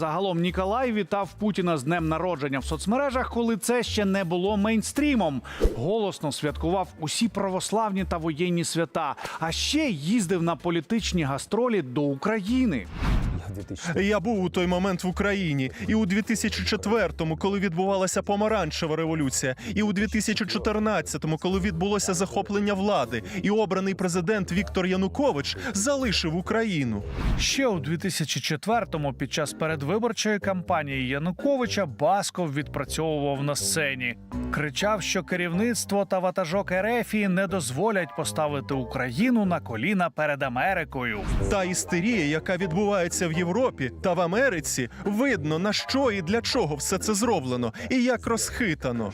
Загалом Ніколай вітав Путіна з днем народження в соцмережах, коли це ще не було мейнстрімом. Голосно святкував усі православні та воєнні свята, а ще їздив на політичні гастролі до України. Я в 2000 Я був у той момент в Україні, і у 2004-му, коли відбувалася помаранчева революція, і у 2014-му, коли відбулося захоплення влади, і обраний президент Віктор Янукович залишив Україну. Ще у 2004-му під час передвиборчої кампанії Януковича Басков відпрацьовував на сцені. Кричав, що керівництво та ватажок Ерефії не дозволять поставити Україну на коліна перед Америкою. Та істерія, яка відбувається в Європі та в Америці, видно на що і для чого все це зроблено, і як розхитано.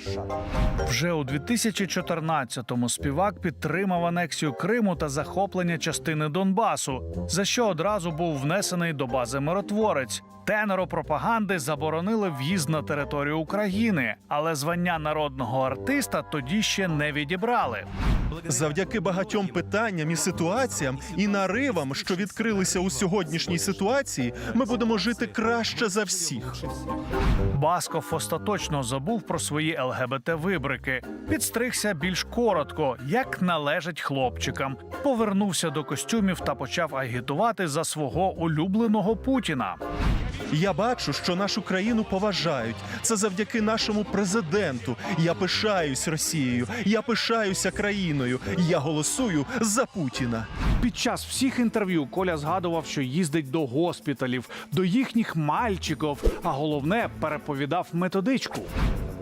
Вже у 2014-му співак підтримав анексію Криму та захоплення частини Донбасу, за що одразу був внесений до бази миротворець. Тенору пропаганди заборонили в'їзд на територію України, але звання народного артиста тоді ще не відібрали. Завдяки багатьом питанням і ситуаціям і наривам, що відкрилися у сьогоднішній ситуації, ми будемо жити краще за всіх. Басков остаточно забув про свої ЛГБТ вибрики, підстригся більш коротко, як належить хлопчикам. Повернувся до костюмів та почав агітувати за свого улюбленого Путіна. Я бачу, що нашу країну поважають. Це завдяки нашому президенту. Я пишаюсь Росією, я пишаюся країною. Я голосую за Путіна. Під час всіх інтерв'ю Коля згадував, що їздить до госпіталів, до їхніх мальчиків, а головне переповідав методичку.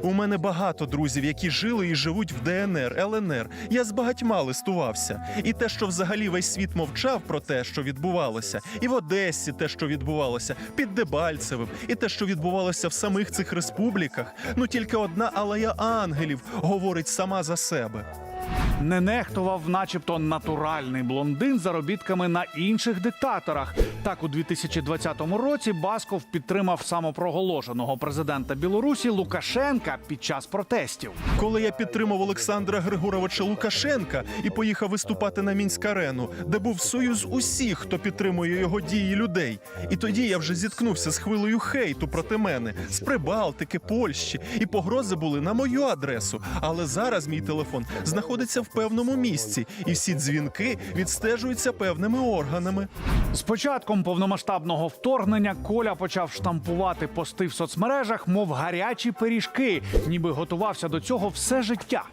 У мене багато друзів, які жили і живуть в ДНР, ЛНР. Я з багатьма листувався. І те, що взагалі весь світ мовчав про те, що відбувалося, і в Одесі те, що відбувалося, під Дебальцевим, і те, що відбувалося в самих цих республіках. Ну тільки одна алея ангелів говорить сама за себе. Не нехтував, начебто, натуральний блондин заробітками на інших диктаторах. Так, у 2020 році Басков підтримав самопроголошеного президента Білорусі Лукашенка під час протестів. Коли я підтримав Олександра Григоровича Лукашенка і поїхав виступати на мінськ арену, де був союз усіх, хто підтримує його дії людей. І тоді я вже зіткнувся з хвилею хейту проти мене з Прибалтики, Польщі, і погрози були на мою адресу. Але зараз мій телефон знаходиться в певному місці, і всі дзвінки відстежуються певними органами. З початком повномасштабного вторгнення Коля почав штампувати пости в соцмережах, мов гарячі пиріжки, ніби готувався до цього все життя.